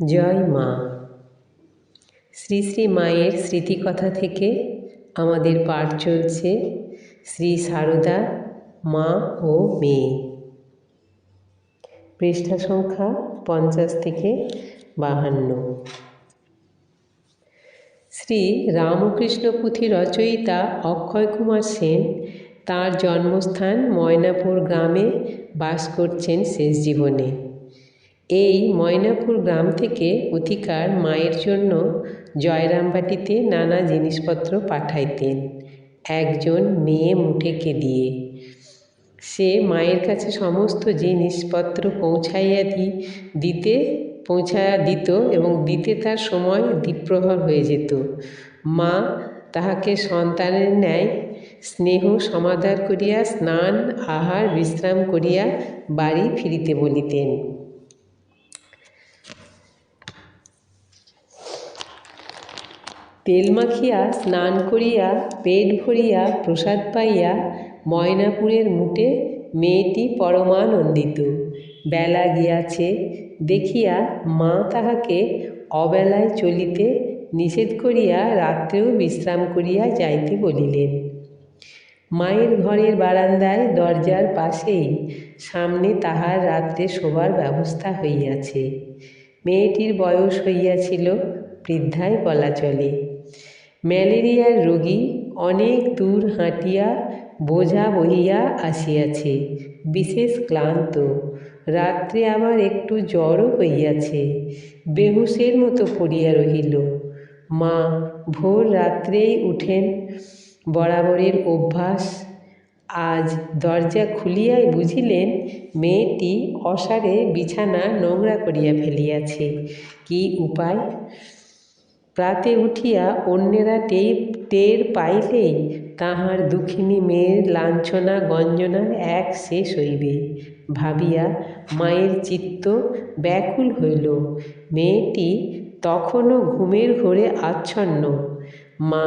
জয় মা। শ্রী শ্রী মায়ের স্মৃতিকথা থেকে আমাদের পাঠ চলছে শ্রী সারদা, মা ও মেয়ে। পৃষ্ঠা সংখ্যা পঞ্চাশ থেকে বাহান্ন। শ্রী রামকৃষ্ণ পুঁথি রচয়িতা অক্ষয় কুমার সেন তাঁর জন্মস্থান ময়নাপুর গ্রামে বাস করছেন শেষ জীবনে। এই ময়নাপুর গ্রাম থেকে অধিকার মায়ের জন্য জয়রামবাটিতে নানা জিনিসপত্র পাঠাইতেন। একজন মেয়ে মুঠেকে দিয়ে। সে মায়ের কাছে সমস্ত জিনিসপত্র পৌঁছাইয়া দি, দিতে, পৌঁছাইয়া দিত এবং দিতে তার সময় দ্বীপ্রহর হয়ে যেত। মা তাহাকে সন্তানের ন্যায় স্নেহ সমাদার করিয়া, স্নান, আহার, বিশ্রাম করিয়া বাড়ি ফিরিতে বলিতেন। তেল মাখিয়া স্নান করিয়া, পেট ভরিয়া, প্রসাদ পাইয়া ময়নাপুরের মুটে মেয়েটি পরমানন্দিত। বেলা গিয়াছে, দেখিয়া মা তাহাকে অবেলায় চলিতে নিষেধ করিয়া রাত্রেও বিশ্রাম করিয়া যাইতে বলিলেন। মায়ের ঘরের বারান্দায় দরজার পাশেই সামনে তাহার রাত্রে শোবার ব্যবস্থা হইয়াছে। মেয়েটির বয়স হইয়াছিল বৃদ্ধায় বলা চলে। ম্যালেরিয়ার রোগী অনেক দূর হাঁটিয়া বোঝা বহিয়া আসিয়াছে, বিশেষ ক্লান্ত। রাত্রে আবার একটু জ্বরও হইয়াছে, বেহুশের মতো পড়িয়া রহিল। মা, ভোর রাত্রেই উঠেন, বরাবরের অভ্যাস। আজ দরজা খুলিয়াই বুঝিলেন, মেয়েটি অসারে বিছানা নোংরা করিয়া ফেলিয়াছে। কি উপায়? প্রাতে উঠিয়া অন্যেরা টের টের পাইলেই তাহার দুঃখিনী মেয়ের লাঞ্ছনা, গঞ্জনা এক শেষ হইবে। ভাবিয়া মায়ের চিত্ত ব্যাকুল হইল। মেয়েটি তখনও ঘুমের ঘোরে আচ্ছন্ন। মা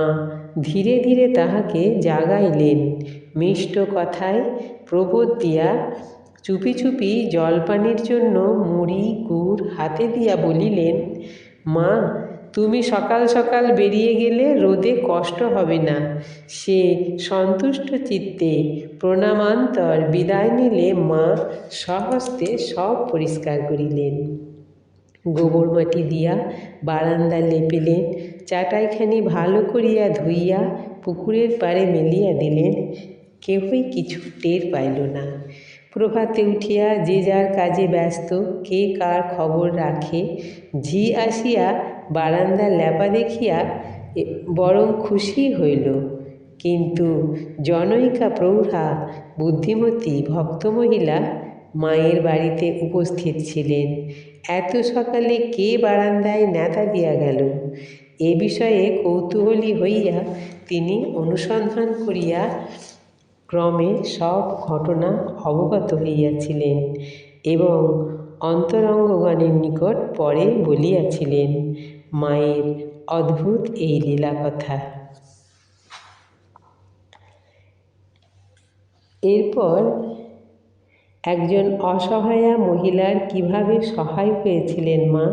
ধীরে ধীরে তাহাকে জাগাইলেন। মিষ্ট কথায় প্রবোধ দিয়া চুপি চুপি জলপানের জন্য মুড়ি, গুড় হাতে দিয়া বলিলেন, মা তুমি সকাল সকাল বেরিয়ে গেলে রোদে কষ্ট হবে না। সে সন্তুষ্ট চিত্তে প্রণামান্তর বিদায় নিলে মা সহস্তে সব পরিষ্কার করিলেন। গোবর মাটি দিয়া বারান্দা লেপিলেন, চাটাইখানি ভালো করিয়া ধুইয়া পুকুরের পাড়ে মেলিয়া দিলেন। কেহই কিছু টের পাইল না। প্রভাতে উঠিয়া যে যার কাজে ব্যস্ত, কে কার খবর রাখে, ঝি আসিয়া বারান্দা ল্যাপা দেখিয়া বরং খুশি হইল। কিন্তু জনৈকা প্রৌঢ়া, বুদ্ধিমতী ভক্তমহিলা মায়ের বাড়িতে উপস্থিত ছিলেন। এত সকালে কে বারান্দায় নেতা দিয়া গেল? এ বিষয়ে কৌতূহলী হইয়া তিনি অনুসন্ধান করিয়া ক্রমে সব ঘটনা অবগত হইয়াছিলেন এবং অন্তরঙ্গগণের নিকট পরে বলিয়াছিলেন মায়ের অদ্ভুত এই লীলা কথা এরপর একজন অসহায়া মহিলার কীভাবে সহায় হয়েছিলেন মা,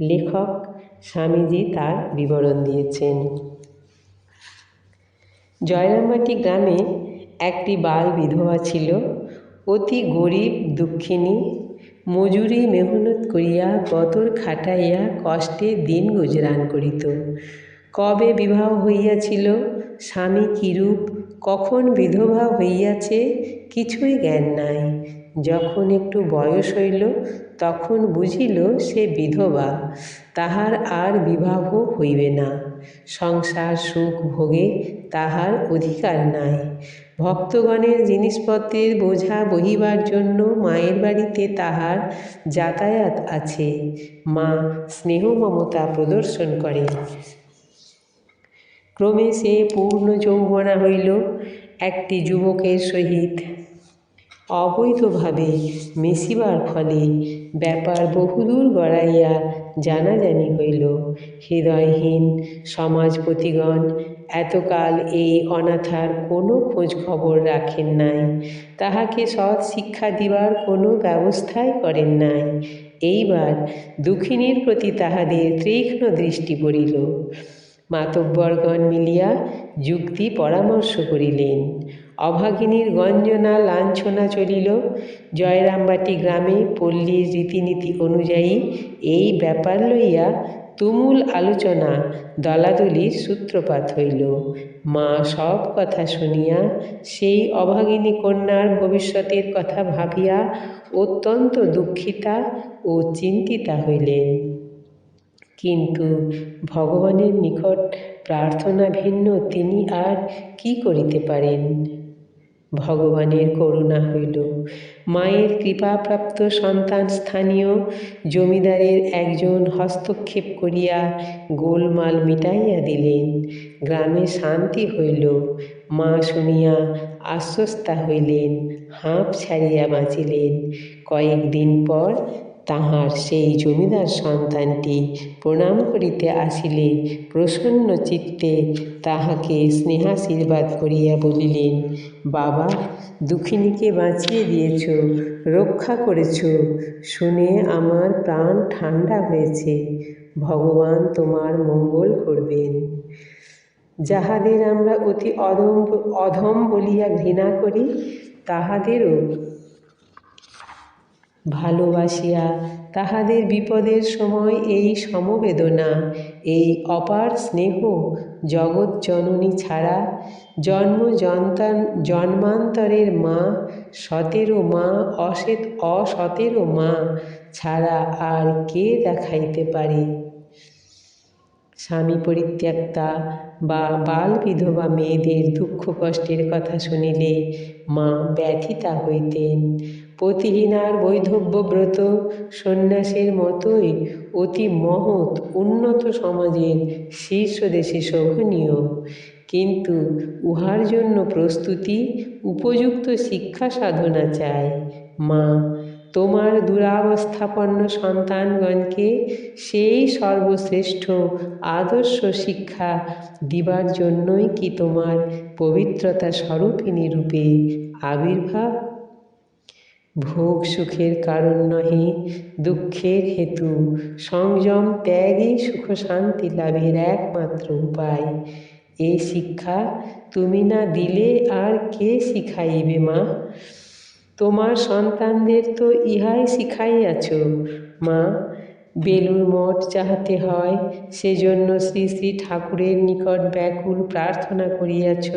লেখক স্বামীজি তার বিবরণ দিয়েছেন। জয়রামবাটি গ্রামে একটি বাল বিধবা ছিল, অতি গরিব, দুঃখিনী মজুরি মেহনত করিয়া গতর খাটাইয়া কষ্টে দিন গুজরান করিত। কবে বিবাহ হইয়াছিল, স্বামী কিরূপ, কখন বিধবা হইয়াছে, কিছুই জ্ঞান নাই। যখন একটু বয়স হইল, তখন বুঝিল সে বিধবা, তাহার আর বিবাহ হইবে না। সংসার সুখ ভোগে তাহার অধিকার নাই। ভক্তগণের জিনিসপত্রের বোঝা বহিবার জন্য মায়ের বাড়িতে তাহার যাতায়াত আছে। মা স্নেহ মমতা প্রদর্শন করে। ক্রমে সে পূর্ণ যৌবনা হইল একটি যুবকের সহিত। অবৈধভাবে মিশিবার ফলে ব্যাপার বহুদূর গড়াইয়া জানাজানি হইল। হৃদয়হীন সমাজপতিগণ এতকাল এই অনাথার কোনো খোঁজ খবর রাখেন নাই। তাহাকে সৎ শিক্ষা দিবার কোনো ব্যবস্থাই করেন নাই। এইবার দুঃখিনীর প্রতি তাহাদের তীক্ষ্ণ দৃষ্টি পড়িল। মাতব্বরগণ মিলিয়া যুক্তি পরামর্শ করিলেন অভাগিনীর গঞ্জনা লাঞ্ছনা চলিল। জয়রামবাটি গ্রামে পল্লীর রীতিনীতি অনুযায়ী এই ব্যাপার লইয়া তুমুল আলোচনা, দলাদলির সূত্রপাত হইল। মা সব কথা শুনিয়া সেই অভাগিনী কন্যার ভবিষ্যতের কথা ভাবিয়া অত্যন্ত দুঃখিতা ও চিন্তিতা হইলেন। কিন্তু ভগবানের নিকট প্রার্থনা ভিন্ন তিনি আর কি করিতে পারেন? ভগবানের করুণা হইল। মায়ের কৃপাপ্রাপ্ত সন্তান স্থানীয় জমিদারের একজন হস্তক্ষেপ করিয়া গোলমাল মিটাইয়া দিলেন। গ্রামে শান্তি হইল। মা শুনিয়া আশ্বস্তা হইলেন, হাঁপ ছাড়িয়া বাঁচিলেন। কয়েকদিন পর তাহার সেই জমিদার সন্তানটি প্রণাম করিতে আসিলে, প্রসন্ন চিত্তে তাহাকে স্নেহাশীর্বাদ করিয়া বলিলেন, বাবা, দুঃখিনীকে বাঁচিয়ে দিয়েছ, রক্ষা করেছ, শুনে আমার প্রাণ ঠান্ডা হয়েছে, ভগবান তোমার মঙ্গল করবেন। যাহাদের আমরা অতি অধম অধম বলিয়া ঘৃণা করি, তাহাদেরও ভালোবাসিয়া তাহাদের বিপদের সময় এই সমবেদনা, এই অপার স্নেহ জগৎ জননী ছাড়া, জন্ম জন্তান, জন্মান্তরের মা, সতেরো মা, অসেত অসতেরো মা ছাড়া আর কে দেখাইতে পারে? স্বামী পরিত্যক্তা বা বাল বিধবা মেয়েদের দুঃখ কষ্টের কথা শুনিলে মা ব্যথিতা হইতেন। পতিহীনার বৈধব্য ব্রত সন্ন্যাসের মতোই অতি মহৎ উন্নত সমাজের শীর্ষ দেশে শোভনীয়। কিন্তু উহার জন্য প্রস্তুতি উপযুক্ত শিক্ষা সাধনা চায় মা, তোমার দুরাবস্থাপন্ন সন্তানগণকে সেই সর্বশ্রেষ্ঠ আদর্শ শিক্ষা দিবার জন্যই কি তোমার পবিত্রতা স্বরূপিণী রূপে আবির্ভাব ভোগ সুখের কারণ নহে, দুঃখের হেতু। সংযম ত্যাগই সুখ শান্তি লাভের একমাত্র উপায়। এ শিক্ষা তুমি না দিলে আর কে শিখাইবে মা? তোমার সন্তানদের তো ইহাই শিখাইয়াছ। মা বেলুর মঠ চাহাতে হয়, সেজন্য শ্রী শ্রী ঠাকুরের নিকট ব্যাকুল প্রার্থনা করিয়াছ।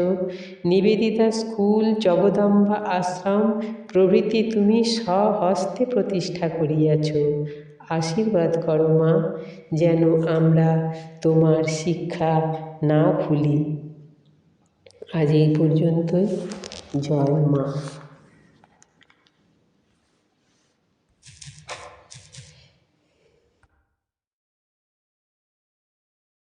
নিবেদিতা স্কুল, জগদম্বা আশ্রম, প্রভৃতি তুমি স্বহস্তে প্রতিষ্ঠা করিয়াছ। আশীর্বাদ করো মা, যেন আমরা তোমার শিক্ষা না ভুলি। আজ এই পর্যন্তই। জয় মা।